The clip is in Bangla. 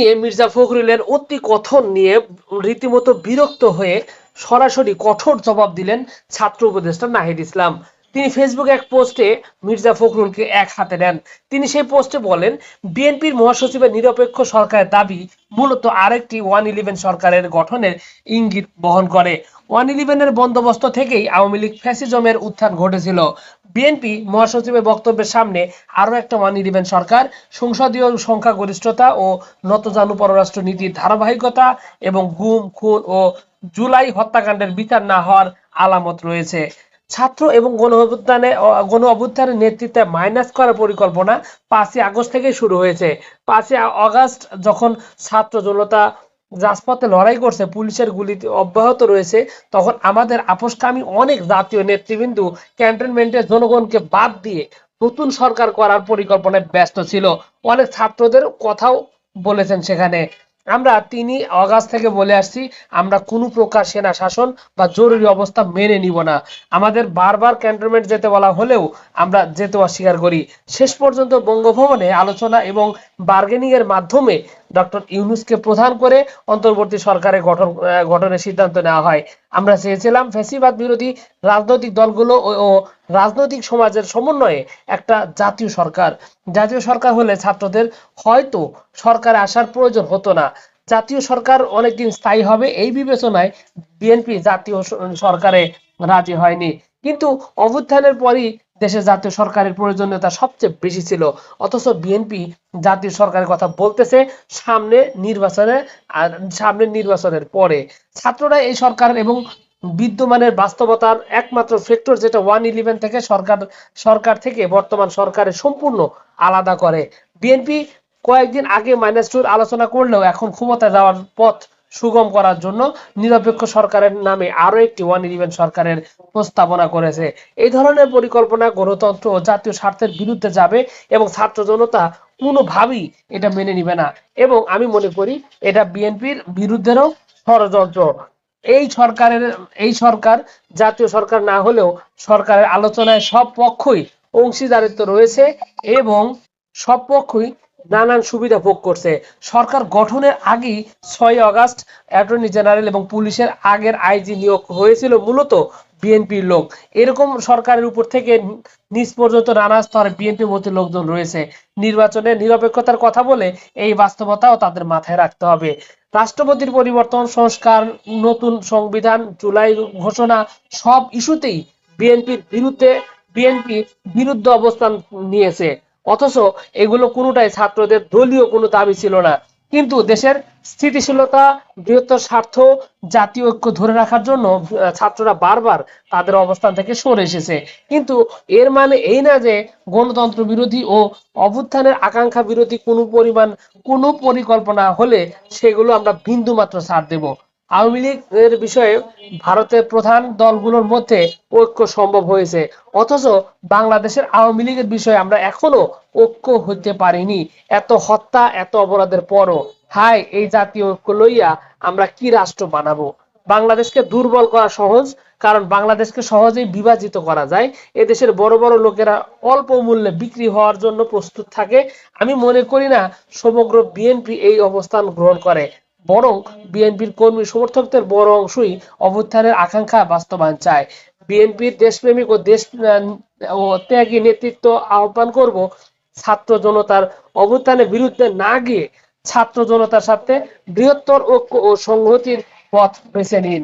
নিয়ে মির্জা ফখরুলের অতি কথন নিয়ে রীতিমতো বিরক্ত হয়ে সরাসরি কঠোর জবাব দিলেন ছাত্র উপদেষ্টা নাহিদ ইসলাম। তিনি ফেসবুকে এক পোস্টে মির্জা ফখরুলকে এক হাতে নেন। তিনি সেই পোস্টে বলেন, বিএনপির মহাসচিবের নিরপেক্ষ সরকারের দাবি মূলত আরেকটি ওয়ান ইলেভেন সরকারের গঠনের ইঙ্গিত বহন করে। ওয়ান ইলেভেনের বন্দোবস্ত থেকেই আওয়ামী লীগ ফ্যাসিজমের উত্থান ঘটেছিল। বিএনপি মহাসচিবের বক্তব্যের সামনে আরও একটা ওয়ান ইলেভেন সরকার, সংসদীয় সংখ্যাগরিষ্ঠতা ও নতজানু পররাষ্ট্র নীতির ধারাবাহিকতা এবং গুম, খুন ও জুলাই হত্যাকাণ্ডের বিচার না হওয়ার আলামত রয়েছে। ছাত্র এবং গণ অভ্যুত্থানে গণ অভ্যুত্থানের নেতৃত্বে মাইনাস করার পরিকল্পনা পাঁচই আগস্ট থেকে শুরু হয়েছে। পাঁচই আগস্ট যখন ছাত্র জনতা রাজপথে লড়াই করছে, পুলিশের গুলিতে অব্যাহত রয়েছে, তখন আমাদের আপোষকামী অনেক জাতীয় নেতৃবৃন্দু ক্যান্টনমেন্টের জনগণকে বাদ দিয়ে নতুন সরকার করার পরিকল্পনায় ব্যস্ত ছিল। অনেক ছাত্রদের কথাও বলেছেন সেখানে। আমরা তিনি অগাস্ট থেকে বলে আসছি, আমরা কোনো প্রকার সেনা শাসন বা জরুরি অবস্থা মেনে নিব না। আমাদের বারবার ক্যান্টনমেন্ট যেতে বলা হলেও আমরা যেতে অস্বীকার করি। শেষ পর্যন্ত বঙ্গভবনে আলোচনা এবং বার্গেনিং এর মাধ্যমে ডক্টর ইউনুসকে প্রধান করে অন্তর্বর্তী সরকারের গঠন গঠনের সিদ্ধান্ত নেওয়া হয়। আমরা চেয়েছিলাম ফ্যাসিবাদ বিরোধী রাজনৈতিক দলগুলো ও- রাজনৈতিক সমাজের সমন্বয়ে একটা জাতীয় সরকার। জাতীয় সরকার হলে ছাত্রদের হয়তো সরকারে আসার প্রয়োজন হতো না। জাতীয় সরকার অনেকদিন স্থায়ী হবে এই বিবেচনায় বিএনপি জাতীয় সরকারে রাজি হয়নি। কিন্তু অভ্যুত্থানের পরই দেশে জাতীয় সরকারের প্রয়োজনীয়তা সবচেয়ে বেশি ছিল। অথচ বিএনপি জাতীয় সরকারের কথা বলতেছে সামনে নির্বাচনে আর সামনে নির্বাচনের পরে। ছাত্ররা এই সরকার এবং বিদ্যমানের বাস্তবতার একমাত্র ফ্যাক্টর যেটা ওয়ান ইলেভেন থেকে সরকার সরকার থেকে বর্তমান সরকারের সম্পূর্ণ আলাদা করে। বিএনপি কয়েকদিন আগে মাইনাস টুর আলোচনা করলেও এখন ক্ষমতায় যাওয়ার পথ সুগম করার জন্য নিরপেক্ষ সরকারের নামে আরও একটি ওয়ান ইলেভেন সরকারের প্রস্তাবনা করেছে। এই ধরনের পরিকল্পনা গণতন্ত্র ও জাতীয় স্বার্থের বিরুদ্ধে যাবে এবং ছাত্র জনতা কোনোভাবেই এটা মেনে নিবে না। এবং আমি মনে করি এটা বিএনপির বিরুদ্ধেরও ষড়যন্ত্র। এই সরকারের, এই সরকার জাতীয় সরকার না হলেও সরকারের আলোচনায় সব পক্ষই অংশীদারিত্ব রয়েছে এবং সব পক্ষই নানান সুবিধা ভোগ করছে। সরকার গঠনের আগেই ছয় আগস্ট অ্যাটর্নি জেনারেল এবং পুলিশের আগের আইজি নিয়োগ হয়েছিল মূলত বিএনপির লোক। এরকম সরকারের উপর থেকে নিচ পর্যন্ত নানা স্তরে বিএনপির মধ্যে লোকজন রয়েছে। নির্বাচনে নিরপেক্ষতার কথা বলে এই বাস্তবতাও তাদের মাথায় রাখতে হবে। রাষ্ট্রপতির পরিবর্তন, সংস্কার, নতুন সংবিধান, জুলাই ঘোষণা, সব ইস্যুতেই বিএনপির বিরুদ্ধে বিএনপি বিরুদ্ধ অবস্থান নিয়েছে। অথচ এগুলো কোনোটাই ছাত্রদের দলীয় কোনো দাবি ছিল না। কিন্তু দেশের স্থিতিশীলতা, বৃহত্তর স্বার্থ, জাতীয় ঐক্য ধরে রাখার জন্য ছাত্ররা বারবার তাদের অবস্থান থেকে সরে এসেছে। কিন্তু এর মানে এই না যে গণতন্ত্র বিরোধী ও অভ্যুত্থানের আকাঙ্ক্ষা বিরোধী কোনো পরিমাণ কোনো পরিকল্পনা হলে সেগুলো আমরা বিন্দু মাত্র ছাড় দেব। আওয়ামী লীগের বিষয়ে ভারতের প্রধান দলগুলোর মধ্যে ঐক্য সম্ভব হয়েছে। অথচ বাংলাদেশের আওয়ামী লীগের বিষয়ে আমরা এখনও ঐক্য হতে পারিনি। এত হত্যা, এত অপরাধের পরও। হায়, এই জাতীয় ঐক্য লইয়া আমরা কি রাষ্ট্র বানাবো? বাংলাদেশকে দুর্বল করা সহজ, কারণ বাংলাদেশকে সহজেই বিভাজিত করা যায়। এদেশের বড় বড় লোকেরা অল্প মূল্যে বিক্রি হওয়ার জন্য প্রস্তুত থাকে। আমি মনে করি না সমগ্র বিএনপি এই অবস্থান গ্রহণ করে। বরং বিএনপির কর্মী সমর্থকদের বড় অংশই অভ্যুত্থানের আকাঙ্ক্ষা বাস্তবায়ন চায়। বিএনপির দেশপ্রেমিক ও দেশ ও ত্যাগী নেতৃত্ব আহ্বান করব, ছাত্র জনতার অভ্যুত্থানের বিরুদ্ধে না গিয়ে ছাত্র জনতার সাথে বৃহত্তর ঐক্য ও সংহতির পথ বেছে নিন।